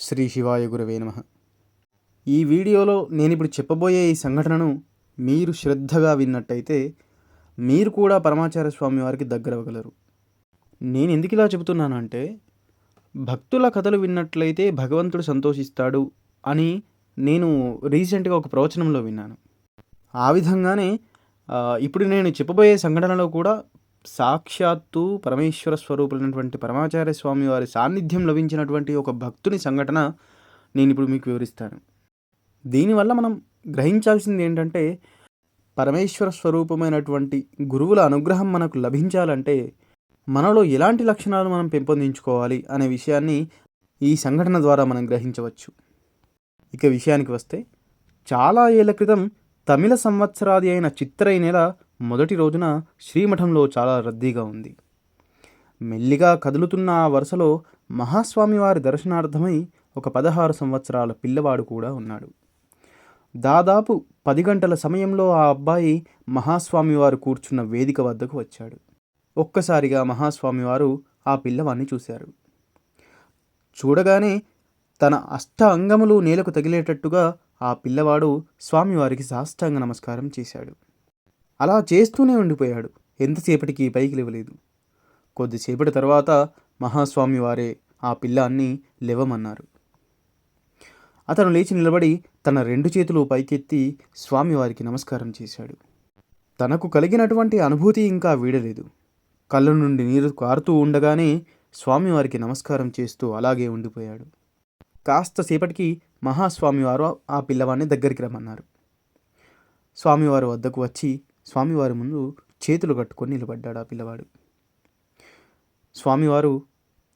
శ్రీ శివాయ గురవే నమ. ఈ వీడియోలో నేను ఇప్పుడు చెప్పబోయే ఈ సంఘటనను మీరు శ్రద్ధగా విన్నట్టయితే మీరు కూడా పరమాచార్య స్వామి వారికి దగ్గరవ్వగలరు. నేను ఎందుకు ఇలా చెబుతున్నానంటే భక్తుల కథలు విన్నట్లయితే భగవంతుడు సంతోషిస్తాడు అని నేను రీసెంట్గా ఒక ప్రవచనంలో విన్నాను. ఆ విధంగానే ఇప్పుడు నేను చెప్పబోయే సంఘటనలో కూడా సాక్షాత్తు పరమేశ్వర స్వరూపులైనటువంటి పరమాచార్య స్వామి వారి సాన్నిధ్యం లభించినటువంటి ఒక భక్తుని సంఘటన నేను ఇప్పుడు మీకు వివరిస్తాను. దీనివల్ల మనం గ్రహించాల్సింది ఏంటంటే పరమేశ్వర స్వరూపమైనటువంటి గురువుల అనుగ్రహం మనకు లభించాలంటే మనలో ఎలాంటి లక్షణాలు మనం పెంపొందించుకోవాలి అనే విషయాన్ని ఈ సంఘటన ద్వారా మనం గ్రహించవచ్చు. ఇక విషయానికి వస్తే చాలా ఏళ్ళ క్రితం తమిళ సంవత్సరాది అయిన చిత్రై నెల మొదటి రోజున శ్రీమఠంలో చాలా రద్దీగా ఉంది. మెల్లిగా కదులుతున్న ఆ వరుసలో మహాస్వామి వారి దర్శనార్థమై ఒక పదహారు సంవత్సరాల పిల్లవాడు కూడా ఉన్నాడు. దాదాపు పది గంటల సమయంలో ఆ అబ్బాయి మహాస్వామి వారు కూర్చున్న వేదిక వద్దకు వచ్చాడు. ఒక్కసారిగా మహాస్వామి వారు ఆ పిల్లవాన్ని చూశారు. చూడగానే తన అష్ట అంగములు నేలకు తగిలేటట్టుగా ఆ పిల్లవాడు స్వామివారికి సాష్టాంగ నమస్కారం చేశాడు. అలా చేస్తూనే ఉండిపోయాడు. ఎంతసేపటికి పైకి లేవలేదు. కొద్దిసేపటి తర్వాత మహాస్వామి వారే ఆ పిల్లాన్ని లేవమన్నారు. అతను లేచి నిలబడి తన రెండు చేతులు పైకెత్తి స్వామివారికి నమస్కారం చేశాడు. తనకు కలిగినటువంటి అనుభూతి ఇంకా వీడలేదు. కళ్ళ నుండి నీరు కారుతూ ఉండగానే స్వామివారికి నమస్కారం చేస్తూ అలాగే ఉండిపోయాడు. కాస్త సేపటికి మహాస్వామివారు ఆ పిల్లవాడిని దగ్గరికి రమ్మన్నారు. స్వామివారి వద్దకు వచ్చి స్వామివారి ముందు చేతులు కట్టుకొని నిలబడ్డాడు ఆ పిల్లవాడు. స్వామివారు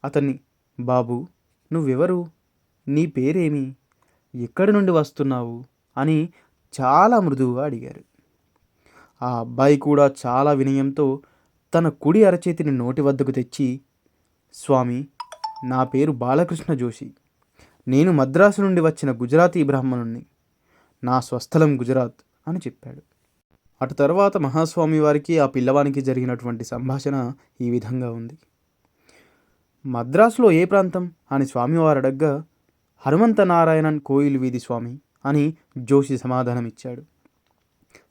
అతన్ని బాబు నువ్వెవరు? నీ పేరేమి? ఎక్కడి నుండి వస్తున్నావు? అని చాలా మృదువుగా అడిగారు. ఆ అబ్బాయి కూడా చాలా వినయంతో తన కుడి అరచేతిని నోటి వద్దకు తెచ్చి స్వామి నా పేరు బాలకృష్ణ జోషి. నేను మద్రాసు నుండి వచ్చిన గుజరాతీ బ్రాహ్మణుణ్ణి. నా స్వస్థలం గుజరాత్ అని చెప్పాడు. అటు తర్వాత మహాస్వామి వారికి ఆ పిల్లవానికి జరిగినటువంటి సంభాషణ ఈ విధంగా ఉంది. మద్రాసులో ఏ ప్రాంతం? అని స్వామివారు అడగ్గా హనుమంత నారాయణన్ కోయిల్ వీధి స్వామి అని జోషి సమాధానమిచ్చాడు.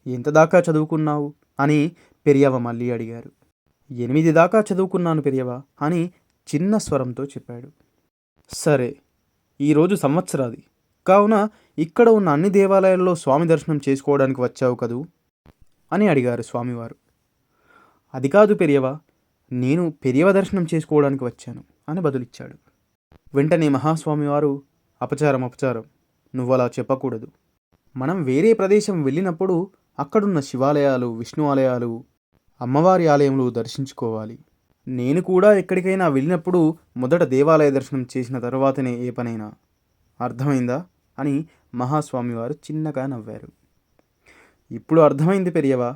ఎంత దాకా చదువుకున్నావు? అని పెరియవ మళ్ళీ అడిగారు. ఎనిమిది దాకా చదువుకున్నాను పెరియవ అని చిన్న స్వరంతో చెప్పాడు. సరే ఈరోజు సంవత్సరాది. కావున ఇక్కడ ఉన్న అన్ని దేవాలయాల్లో స్వామి దర్శనం చేసుకోవడానికి వచ్చావు కదూ? అని అడిగారు స్వామివారు. అది కాదు పెరియవ నేను పెరియవ దర్శనం చేసుకోవడానికి వచ్చాను అని బదులిచ్చాడు. వెంటనే మహాస్వామివారు అపచారం అపచారం నువ్వు అలా చెప్పకూడదు. మనం వేరే ప్రదేశం వెళ్ళినప్పుడు అక్కడున్న శివాలయాలు విష్ణు ఆలయాలు అమ్మవారి ఆలయములు దర్శించుకోవాలి. నేను కూడా ఎక్కడికైనా వెళ్ళినప్పుడు మొదట దేవాలయ దర్శనం చేసిన తర్వాతనే ఏ పనైనా. అర్థమైందా? అని మహాస్వామివారు చిన్నగా నవ్వారు. ఇప్పుడు అర్థమైంది పెరియవా?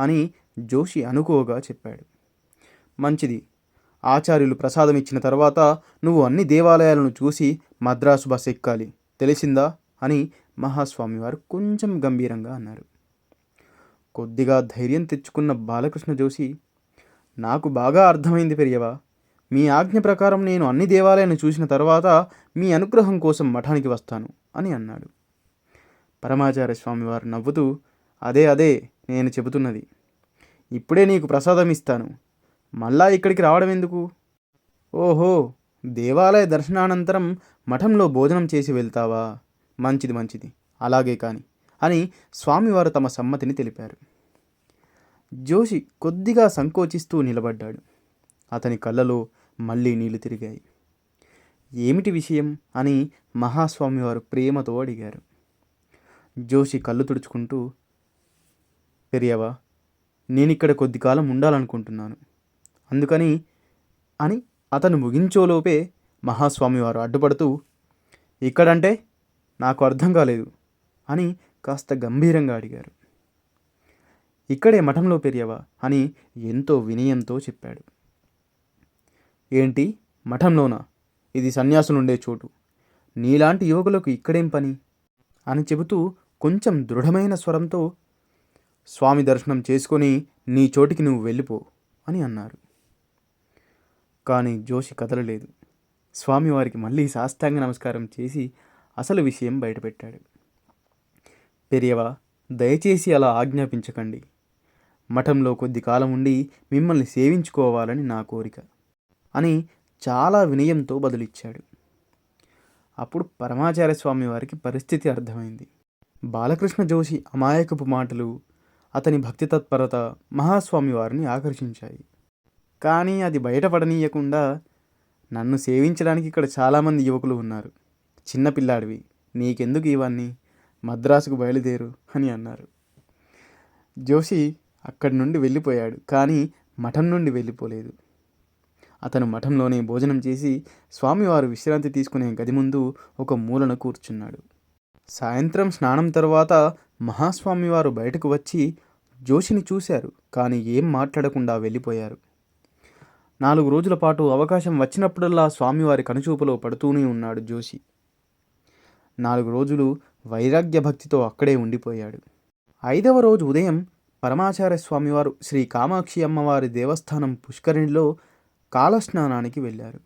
అని జోషి అనుకోగా చెప్పాడు. మంచిది. ఆచార్యులు ప్రసాదం ఇచ్చిన తర్వాత నువ్వు అన్ని దేవాలయాలను చూసి మద్రాసు బస్ ఎక్కాలి. తెలిసిందా? అని మహాస్వామి వారు కొంచెం గంభీరంగా అన్నారు. కొద్దిగా ధైర్యం తెచ్చుకున్న బాలకృష్ణ జోషి నాకు బాగా అర్థమైంది పెరియవా. మీ ఆజ్ఞ ప్రకారం నేను అన్ని దేవాలయాన్ని చూసిన తర్వాత మీ అనుగ్రహం కోసం మఠానికి వస్తాను అని అన్నాడు. పరమాచార్య స్వామివారు నవ్వుతూ అదే అదే నేను చెబుతున్నది. ఇప్పుడే నీకు ప్రసాదం ఇస్తాను. మళ్ళా ఇక్కడికి రావడం ఎందుకు? ఓహో దేవాలయ దర్శనానంతరం మఠంలో భోజనం చేసి వెళ్తావా? మంచిది మంచిది. అలాగే కాని అని స్వామివారు తమ సమ్మతిని తెలిపారు. జోషి కొద్దిగా సంకోచిస్తూ నిలబడ్డాడు. అతని కళ్ళలో మళ్ళీ నీళ్ళు తిరిగాయి. ఏమిటి విషయం? అని మహాస్వామివారు ప్రేమతో అడిగారు. జోషి కళ్ళు తుడుచుకుంటూ పెరియవా నేనిక్కడ కొద్ది కాలం ఉండాలనుకుంటున్నాను. అందుకని అని అతను ముగించోలోపే మహాస్వామి వారు అడ్డుపడుతూ ఇక్కడంటే నాకు అర్థం కాలేదు అని కాస్త గంభీరంగా అడిగారు. ఇక్కడే మఠంలో పెరియవా అని ఎంతో వినయంతో చెప్పాడు. ఏంటి? మఠంలోనా? ఇది సన్యాసులుండే చోటు. నీలాంటి యువకులకు ఇక్కడేం పని? అని చెబుతూ కొంచెం దృఢమైన స్వరంతో స్వామి దర్శనం చేసుకొని నీ చోటికి నువ్వు వెళ్ళిపో అని అన్నారు. కానీ జోషి కదలలేదు. స్వామివారికి మళ్ళీ సాష్టాంగ నమస్కారం చేసి అసలు విషయం బయటపెట్టాడు. పెరియవా దయచేసి అలా ఆజ్ఞాపించకండి. మఠంలో కొద్ది కాలం ఉండి మిమ్మల్ని సేవించుకోవాలని నా కోరిక అని చాలా వినయంతో బదులిచ్చాడు. అప్పుడు పరమాచార్య స్వామి వారికి పరిస్థితి అర్థమైంది. బాలకృష్ణ జోషి అమాయకపు మాటలు అతని భక్తి తత్పరత మహాస్వామి వారిని ఆకర్షించాయి. కానీ అది బయటపడనీయకుండా నన్ను సేవించడానికి ఇక్కడ చాలామంది యువకులు ఉన్నారు. చిన్నపిల్లాడివి నీకెందుకు ఇవన్నీ? మద్రాసుకు బయలుదేరు అని అన్నారు. జోషి అక్కడి నుండి వెళ్ళిపోయాడు కానీ మఠం నుండి వెళ్ళిపోలేదు. అతను మఠంలోనే భోజనం చేసి స్వామివారు విశ్రాంతి తీసుకునే గది ముందు ఒక మూలన కూర్చున్నాడు. సాయంత్రం స్నానం తరువాత మహాస్వామివారు బయటకు వచ్చి జోషిని చూశారు కానీ ఏం మాట్లాడకుండా వెళ్ళిపోయారు. నాలుగు రోజుల పాటు అవకాశం వచ్చినప్పుడల్లా స్వామివారి కనుచూపులో పడుతూనే ఉన్నాడు జోషి. నాలుగు రోజులు వైరాగ్య భక్తితో అక్కడే ఉండిపోయాడు. ఐదవ రోజు ఉదయం పరమాచార్య స్వామివారు శ్రీ కామాక్షి అమ్మవారి దేవస్థానం పుష్కరిణిలో కాలస్నానానికి వెళ్ళారు.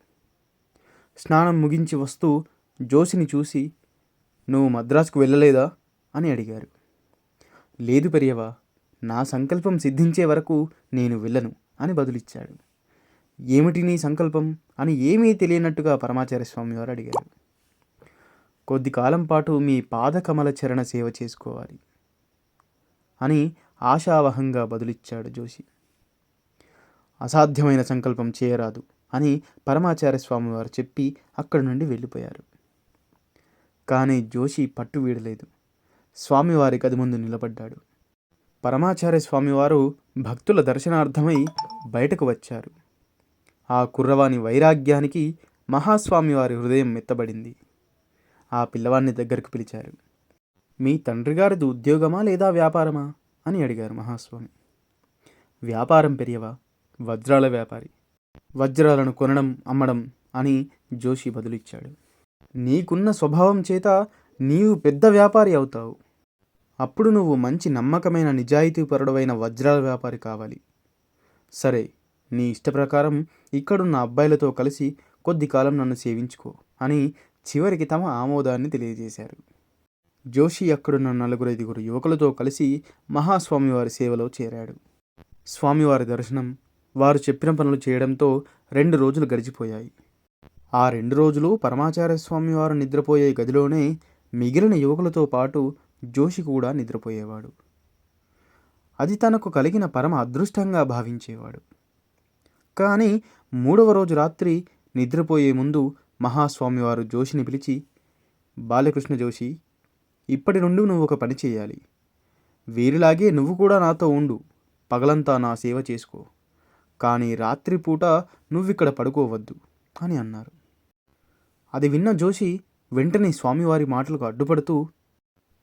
స్నానం ముగించి వస్తూ జోషిని చూసి నువ్వు మద్రాసుకు వెళ్ళలేదా? అని అడిగారు. లేదు పెరియవా నా సంకల్పం సిద్ధించే వరకు నేను వెళ్ళను అని బదులిచ్చాడు. ఏమిటి నీ సంకల్పం? అని ఏమీ తెలియనట్టుగా పరమాచార్య స్వామి వారు అడిగారు. కొద్ది కాలం పాటు మీ పాదకమల చరణ సేవ చేసుకోవాలి అని ఆశావహంగా బదులిచ్చాడు జోషి. అసాధ్యమైన సంకల్పం చేయరాదు అని పరమాచార్య స్వామి వారు చెప్పి అక్కడి నుండి వెళ్ళిపోయారు. కానీ జోషి పట్టు వీడలేదు. స్వామివారి గది ముందు నిలబడ్డాడు. పరమాచార్య స్వామివారు భక్తుల దర్శనార్థమై బయటకు వచ్చారు. ఆ కుర్రవాని వైరాగ్యానికి మహాస్వామి వారి హృదయం మెత్తబడింది. ఆ పిల్లవాడిని దగ్గరకు పిలిచారు. మీ తండ్రి గారిది ఉద్యోగమా లేదా వ్యాపారమా? అని అడిగారు మహాస్వామి. వ్యాపారం పెరియవా? వజ్రాల వ్యాపారి. వజ్రాలను కొనడం అమ్మడం అని జోషి బదులిచ్చాడు. నీకున్న స్వభావం చేత నీవు పెద్ద వ్యాపారి అవుతావు. అప్పుడు నువ్వు మంచి నమ్మకమైన నిజాయితీపరుడవైన వజ్రాల వ్యాపారి కావాలి. సరే నీ ఇష్ట ప్రకారం ఇక్కడున్న అబ్బాయిలతో కలిసి కొద్ది కాలం నన్ను సేవించుకో అని చివరికి తమ ఆమోదాన్ని తెలియజేశారు. జోషి అక్కడున్న నలుగురు ఐదుగురు యువకులతో కలిసి మహాస్వామివారి సేవలో చేరాడు. స్వామివారి దర్శనం వారు చెప్పిన పనులు చేయడంతో రెండు రోజులు గడిచిపోయాయి. ఆ రెండు రోజులు పరమాచార్య స్వామివారు నిద్రపోయే గదిలోనే మిగిలిన యువకులతో పాటు జోషి కూడా నిద్రపోయేవాడు. అది తనకు కలిగిన పరమ అదృష్టంగా భావించేవాడు. కానీ మూడవ రోజు రాత్రి నిద్రపోయే ముందు మహాస్వామివారు జోషిని పిలిచి బాలకృష్ణ జోషి ఇప్పటి నుండి నువ్వు ఒక పని చేయాలి. వీరిలాగే నువ్వు కూడా నాతో ఉండు. పగలంతా నా సేవ చేసుకో. కానీ రాత్రిపూట నువ్విక్కడ పడుకోవద్దు అని అన్నారు. అది విన్న జోషి వెంటనే స్వామివారి మాటలకు అడ్డుపడుతూ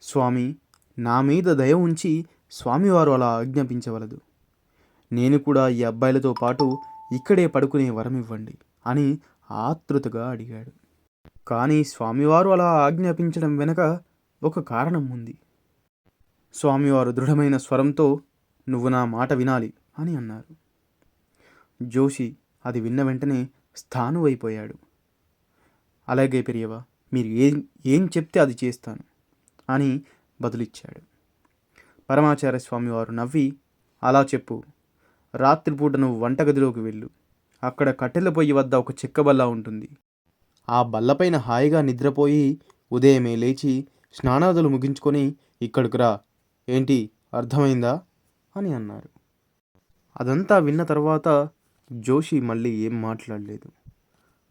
స్వామి నా మీద దయ ఉంచి స్వామివారు అలా ఆజ్ఞాపించవలదు. నేను కూడా ఈ అబ్బాయిలతో పాటు ఇక్కడే పడుకునే వరం ఇవ్వండి అని ఆతృతగా అడిగాడు. కానీ స్వామివారు అలా ఆజ్ఞాపించడం వెనక ఒక కారణం ఉంది. స్వామివారు దృఢమైన స్వరంతో నువ్వు నా మాట వినాలి అని అన్నారు. జోషి అది విన్న వెంటనే స్థానువైపోయాడు. అలాగే పెరియవా మీరు ఏం ఏం చెప్తే అది చేస్తాను. అని బదులిచ్చాడు. పరమాచార్య స్వామి వారు నవ్వి అలా చెప్పు. రాత్రిపూట నువ్వు వంటగదిలోకి వెళ్ళు. అక్కడ కట్టెల పొయ్యి వద్ద ఒక చెక్క బల్ల ఉంటుంది. ఆ బల్లపైన హాయిగా నిద్రపోయి ఉదయమే లేచి స్నానాదులు ముగించుకొని ఇక్కడికి రా. ఏంటి? అర్థమైందా? అని అన్నారు. అదంతా విన్న తర్వాత జోషి మళ్ళీ ఏం మాట్లాడలేదు.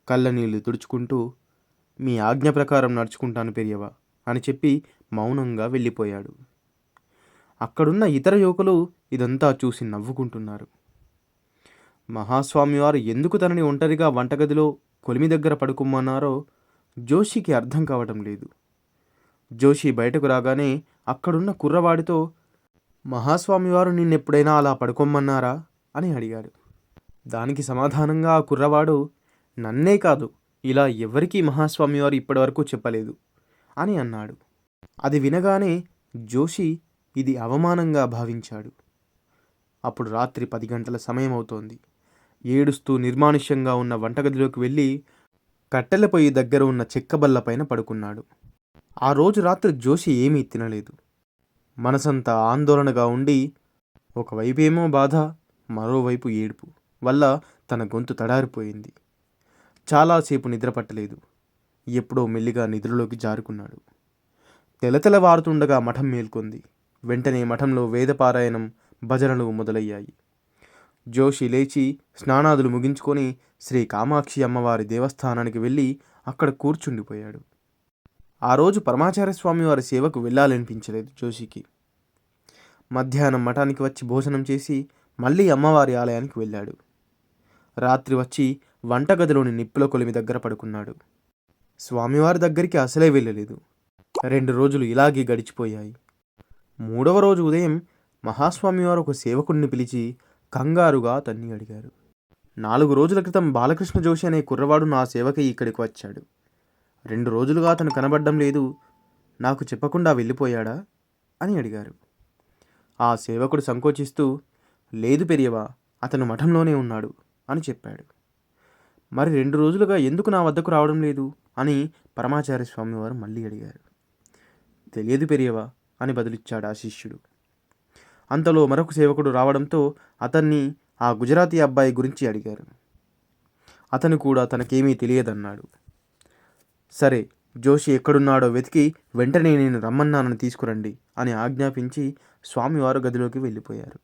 కళ్ళ నీళ్ళు తుడుచుకుంటూ మీ ఆజ్ఞ ప్రకారం నడుచుకుంటాను పెరియవా అని చెప్పి మౌనంగా వెళ్ళిపోయాడు. అక్కడున్న ఇతర యువకులు ఇదంతా చూసి నవ్వుకుంటున్నారు. మహాస్వామివారు ఎందుకు తనని ఒంటరిగా వంటగదిలో కొలిమి దగ్గర పడుకోమన్నారో జోషికి అర్థం కావటం లేదు. జోషి బయటకు రాగానే అక్కడున్న కుర్రవాడితో మహాస్వామివారు నిన్నెప్పుడైనా అలా పడుకోమన్నారా? అని అడిగాడు. దానికి సమాధానంగా ఆ కుర్రవాడు నన్నే కాదు ఇలా ఎవరికీ మహాస్వామివారు ఇప్పటివరకు చెప్పలేదు అని అన్నాడు. అది వినగానే జోషి ఇది అవమానంగా భావించాడు. అప్పుడు రాత్రి పది గంటల సమయం అవుతోంది ఏడుస్తూ నిర్మానుష్యంగా ఉన్న వంటగదిలోకి వెళ్ళి కట్టెల పొయ్యి దగ్గర ఉన్న చెక్క పైన పడుకున్నాడు. ఆ రోజు రాత్రి జోషి ఏమీ తినలేదు. మనసంతా ఆందోళనగా ఉండి ఒకవైపేమో బాధ మరోవైపు ఏడుపు వల్ల తన గొంతు తడారిపోయింది. చాలాసేపు నిద్రపట్టలేదు ఎప్పుడో మెల్లిగా నిద్రలోకి జారుకున్నాడు. తెలతెలవారుతుండగా మఠం మేల్కొంది. వెంటనే మఠంలో వేదపారాయణం భజనలు మొదలయ్యాయి. జోషి లేచి స్నానాదులు ముగించుకొని శ్రీ కామాక్షి అమ్మవారి దేవస్థానానికి వెళ్ళి అక్కడ కూర్చుండిపోయాడు. ఆ రోజు పరమాచార్య స్వామి వారి సేవకు వెళ్ళాలనిపించలేదు జోషికి. మధ్యాహ్నం మఠానికి వచ్చి భోజనం చేసి మళ్ళీ అమ్మవారి ఆలయానికి వెళ్ళాడు. రాత్రి వచ్చి వంటగదిలోని నిప్పుల కొలిమి దగ్గర పడుకున్నాడు. స్వామివారి దగ్గరికి అసలే వెళ్ళలేదు. రెండు రోజులు ఇలాగే గడిచిపోయాయి. మూడవ రోజు ఉదయం మహాస్వామివారు ఒక సేవకుడిని పిలిచి కంగారుగా తన్ని అడిగారు. నాలుగు రోజుల క్రితం బాలకృష్ణ జోషి అనే కుర్రవాడు నా సేవకి ఇక్కడికి వచ్చాడు. రెండు రోజులుగా అతను కనబడడం లేదు. నాకు చెప్పకుండా వెళ్ళిపోయాడా? అని అడిగారు. ఆ సేవకుడు సంకోచిస్తూ లేదు పెరియవా అతను మఠంలోనే ఉన్నాడు అని చెప్పాడు. మరి రెండు రోజులుగా ఎందుకు నా వద్దకు రావడం లేదు? అని పరమాచార్య స్వామివారు మళ్ళీ అడిగారు. తెలియదు పెరియవా? అని బదులిచ్చాడు ఆ శిష్యుడు. అంతలో మరొక సేవకుడు రావడంతో అతన్ని ఆ గుజరాతీ అబ్బాయి గురించి అడిగారు. అతను కూడా తనకేమీ తెలియదన్నాడు. సరే జోషి ఎక్కడున్నాడో వెతికి వెంటనే నేను రమ్మన్నానని తీసుకురండి అని ఆజ్ఞాపించి స్వామివారు గదిలోకి వెళ్ళిపోయారు.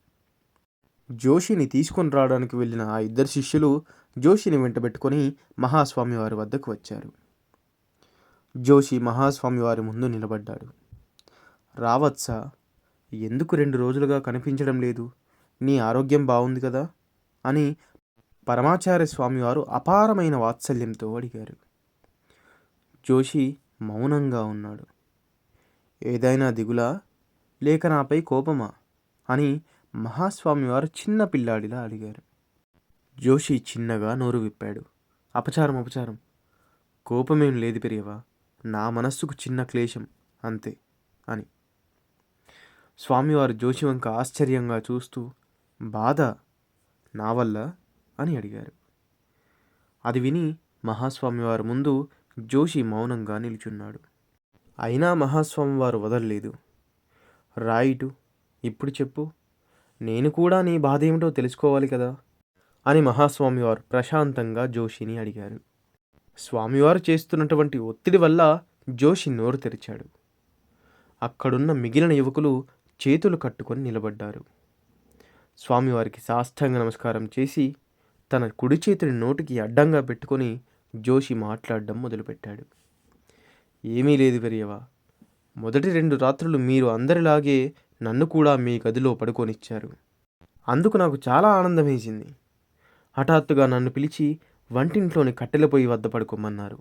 జోషిని తీసుకొని రావడానికి వెళ్ళిన ఆ ఇద్దరు శిష్యులు జోషిని వెంటబెట్టుకొని మహాస్వామి వారి వద్దకు వచ్చారు. జోషి మహాస్వామి వారి ముందు నిలబడ్డాడు. రావత్సా ఎందుకు రెండు రోజులుగా కనిపించడం లేదు? నీ ఆరోగ్యం బాగుంది కదా? అని పరమాచార్య స్వామివారు అపారమైన వాత్సల్యంతో అడిగారు. జోషి మౌనంగా ఉన్నాడు. ఏదైనా దిగులా? లేక నాపై కోపమా? అని మహాస్వామివారు చిన్న పిల్లాడిలా అడిగారు. జోషి చిన్నగా నోరు విప్పాడు. అపచారం అపచారం. కోపమేం లేదు పెరియవా? నా మనస్సుకు చిన్న క్లేశం అంతే అని. స్వామివారు జోషి వంక ఆశ్చర్యంగా చూస్తూ బాధ నా వల్ల? అని అడిగారు. అది విని మహాస్వామివారు ముందు జోషి మౌనంగా నిల్చున్నాడు. అయినా మహాస్వామివారు వదలలేదు. రాయిటు ఇప్పుడు చెప్పు. నేను కూడా నీ బాధ ఏమిటో తెలుసుకోవాలి కదా? అని మహాస్వామివారు ప్రశాంతంగా జోషిని అడిగారు. స్వామివారు చేస్తున్నటువంటి ఒత్తిడి వల్ల జోషి నోరు తెరిచాడు. అక్కడున్న మిగిలిన యువకులు చేతులు కట్టుకొని నిలబడ్డారు. స్వామివారికి సాష్టాంగ నమస్కారం చేసి తన కుడి చేతిని నోటికి అడ్డంగా పెట్టుకొని జోషి మాట్లాడడం మొదలుపెట్టాడు. ఏమీ లేదు పెరియవా మొదటి రెండు రాత్రులు మీరు అందరిలాగే నన్ను కూడా మీ గదిలో పడుకోనిచ్చారు. అందుకు నాకు చాలా ఆనందమేసింది. హఠాత్తుగా నన్ను పిలిచి వంటింట్లోని కట్టెల పొయ్యి వద్ద పడుకోమన్నారు.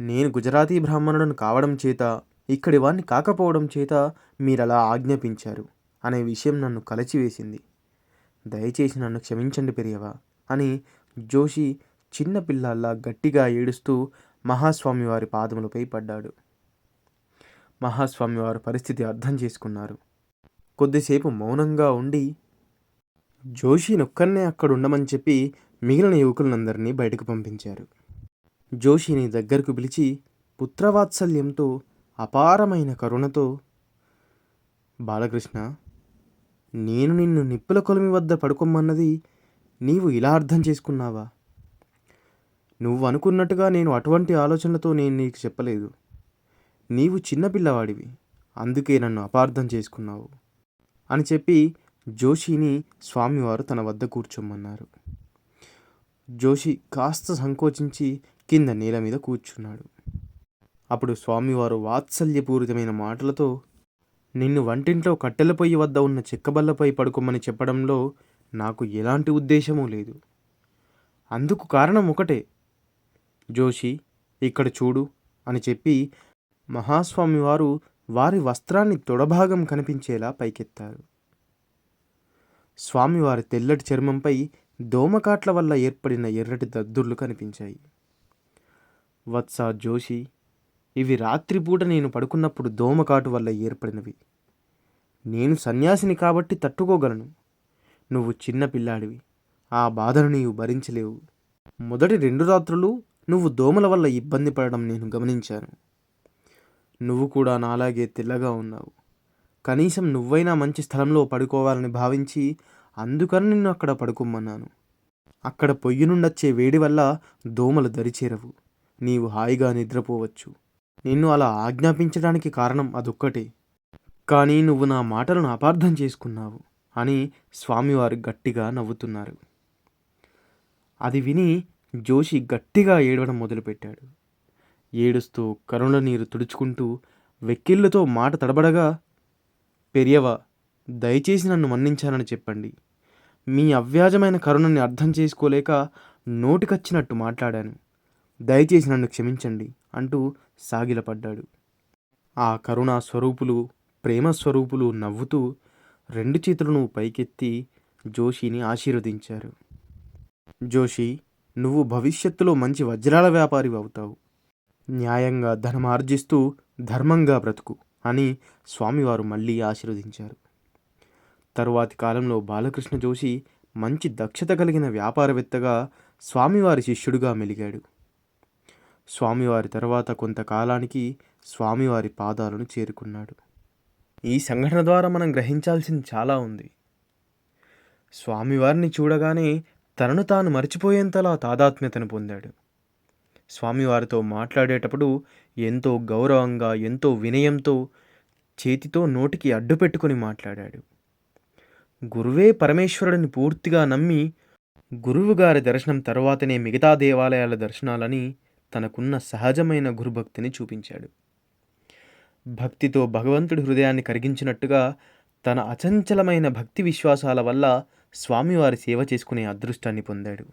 నేను గుజరాతీ బ్రాహ్మణులను కావడం చేత ఇక్కడి వాణ్ణి కాకపోవడం చేత మీరలా ఆజ్ఞాపించారు అనే విషయం నన్ను కలచివేసింది. దయచేసి నన్ను క్షమించండి పెరియవా అని జోషి చిన్న పిల్లల్లా గట్టిగా ఏడుస్తూ మహాస్వామి వారి పాదములపై పడ్డాడు. మహాస్వామి వారి పరిస్థితి అర్థం చేసుకున్నారు. కొద్దిసేపు మౌనంగా ఉండి జోషి జోషినొక్కన్నే అక్కడ ఉండమని చెప్పి మిగిలిన యువకులందరినీ బయటకు పంపించారు. జోషిని దగ్గరకు పిలిచి పుత్రవాత్సల్యంతో అపారమైన కరుణతో బాలకృష్ణ నేను నిన్ను నిప్పుల కొలిమి వద్ద పడుకోమన్నది నీవు ఇలా అర్థం చేసుకున్నావా? నువ్వు అనుకున్నట్టుగా నేను అటువంటి ఆలోచనలతో నేను నీకు చెప్పలేదు. నీవు చిన్నపిల్లవాడివి అందుకే నన్ను అపార్థం చేసుకున్నావు అని చెప్పి జోషిని స్వామివారు తన వద్ద కూర్చోమన్నారు. జోషి కాస్త సంకోచించి కింద నేల మీద కూర్చున్నాడు. అప్పుడు స్వామివారు వాత్సల్యపూరితమైన మాటలతో నిన్ను వంటింట్లో కట్టెల పొయ్యి వద్ద ఉన్న చెక్కబల్లపై పడుకోమని చెప్పడంలో నాకు ఎలాంటి ఉద్దేశమూ లేదు. అందుకు కారణం ఒకటే. జోషి ఇక్కడ చూడు అని చెప్పి మహాస్వామివారు వారి వస్త్రాన్ని తొడభాగం కనిపించేలా పైకెత్తారు. స్వామివారి తెల్లటి చర్మంపై దోమకాట్ల వల్ల ఏర్పడిన ఎర్రటి దద్దుర్లు కనిపించాయి. వత్స జోషి ఇవి రాత్రిపూట నేను పడుకున్నప్పుడు దోమకాటు వల్ల ఏర్పడినవి. నేను సన్యాసిని కాబట్టి తట్టుకోగలను. నువ్వు చిన్న పిల్లాడివి. ఆ బాధను నీవు భరించలేవు. మొదటి రెండు రాత్రులు నువ్వు దోమల వల్ల ఇబ్బంది పడడం నేను గమనించాను. నువ్వు కూడా నాలాగే తెల్లగా ఉన్నావు. కనీసం నువ్వైనా మంచి స్థలంలో పడుకోవాలని భావించి అందుకని నిన్ను అక్కడ పడుకోమన్నాను. అక్కడ పొయ్యి నుండొచ్చే వేడి వల్ల దోమలు దరిచేరవు. నీవు హాయిగా నిద్రపోవచ్చు. నిన్ను అలా ఆజ్ఞాపించడానికి కారణం అదొక్కటే. కానీ నువ్వు నా మాటలను అపార్థం చేసుకున్నావు అని స్వామివారు గట్టిగా నవ్వుతున్నారు. అది విని జోషి గట్టిగా ఏడవడం మొదలుపెట్టాడు. ఏడుస్తూ కరుణ నీరు తుడుచుకుంటూ వెక్కిళ్ళతో మాట తడబడగా పెరియవ దయచేసి నన్ను మన్నించానని చెప్పండి. మీ అవ్యాజమైన కరుణని అర్థం చేసుకోలేక నోటికొచ్చినట్టు మాట్లాడాను. దయచేసి నన్ను క్షమించండి అంటూ సాగిలపడ్డాడు. ఆ కరుణా స్వరూపులు ప్రేమ స్వరూపులు నవ్వుతూ రెండు చేతులను పైకెత్తి జోషిని ఆశీర్వదించారు. జోషి నువ్వు భవిష్యత్తులో మంచి వజ్రాల వ్యాపారి అవుతావు. న్యాయంగా ధనమార్జిస్తూ ధర్మంగా బ్రతుకు అని స్వామివారు మళ్ళీ ఆశీర్వదించారు. తరువాతి కాలంలో బాలకృష్ణ జోషి మంచి దక్షత కలిగిన వ్యాపారవేత్తగా స్వామివారి శిష్యుడిగా మెలిగాడు. స్వామివారి తర్వాత కొంతకాలానికి స్వామివారి పాదాలను చేరుకున్నాడు. ఈ సంఘటన ద్వారా మనం గ్రహించాల్సింది చాలా ఉంది. స్వామివారిని చూడగానే తనను తాను మర్చిపోయేంతలా తాదాత్మ్యతను పొందాడు. స్వామివారితో మాట్లాడేటప్పుడు ఎంతో గౌరవంగా ఎంతో వినయంతో చేతితో నోటికి అడ్డు పెట్టుకుని మాట్లాడాడు. గురువే పరమేశ్వరుడిని పూర్తిగా నమ్మి గురువుగారి దర్శనం తర్వాతనే మిగతా దేవాలయాల దర్శనాలని తనకున్న సహజమైన గురుభక్తిని చూపించాడు. భక్తితో భగవంతుడి హృదయాన్ని కరిగించినట్టుగా తన అచంచలమైన భక్తి విశ్వాసాల వల్ల స్వామివారి సేవ చేసుకునే అదృష్టాన్ని పొందాడు.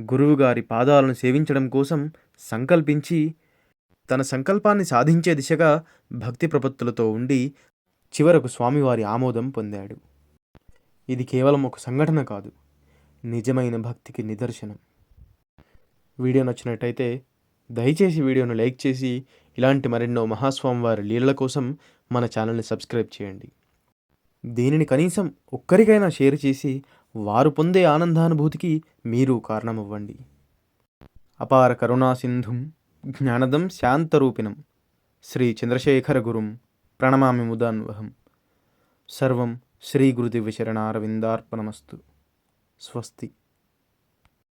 గురువుగారి పాదాలను సేవించడం కోసం సంకల్పించి తన సంకల్పాన్ని సాధించే దిశగా భక్తి ప్రపత్తులతో ఉండి చివరకు స్వామివారి ఆమోదం పొందాడు. ఇది కేవలం ఒక సంఘటన కాదు నిజమైన భక్తికి నిదర్శనం. వీడియో నచ్చినట్టయితే దయచేసి వీడియోను లైక్ చేసి ఇలాంటి మరెన్నో మహాస్వామివారి లీలల కోసం మన ఛానల్ని సబ్స్క్రైబ్ చేయండి. దీనిని కనీసం ఒక్కరికైనా షేర్ చేసి వారు పొందే ఆనందానుభూతికి మీరు కారణమవ్వండి. అపార కరుణా సింధుం జ్ఞానదం శాంతరూపిణం. శ్రీ చంద్రశేఖర గురుం ప్రణమామి ముదాన్వహం. సర్వం శ్రీగురుదివ్యచరణారవిందార్పణమస్తు. స్వస్తి.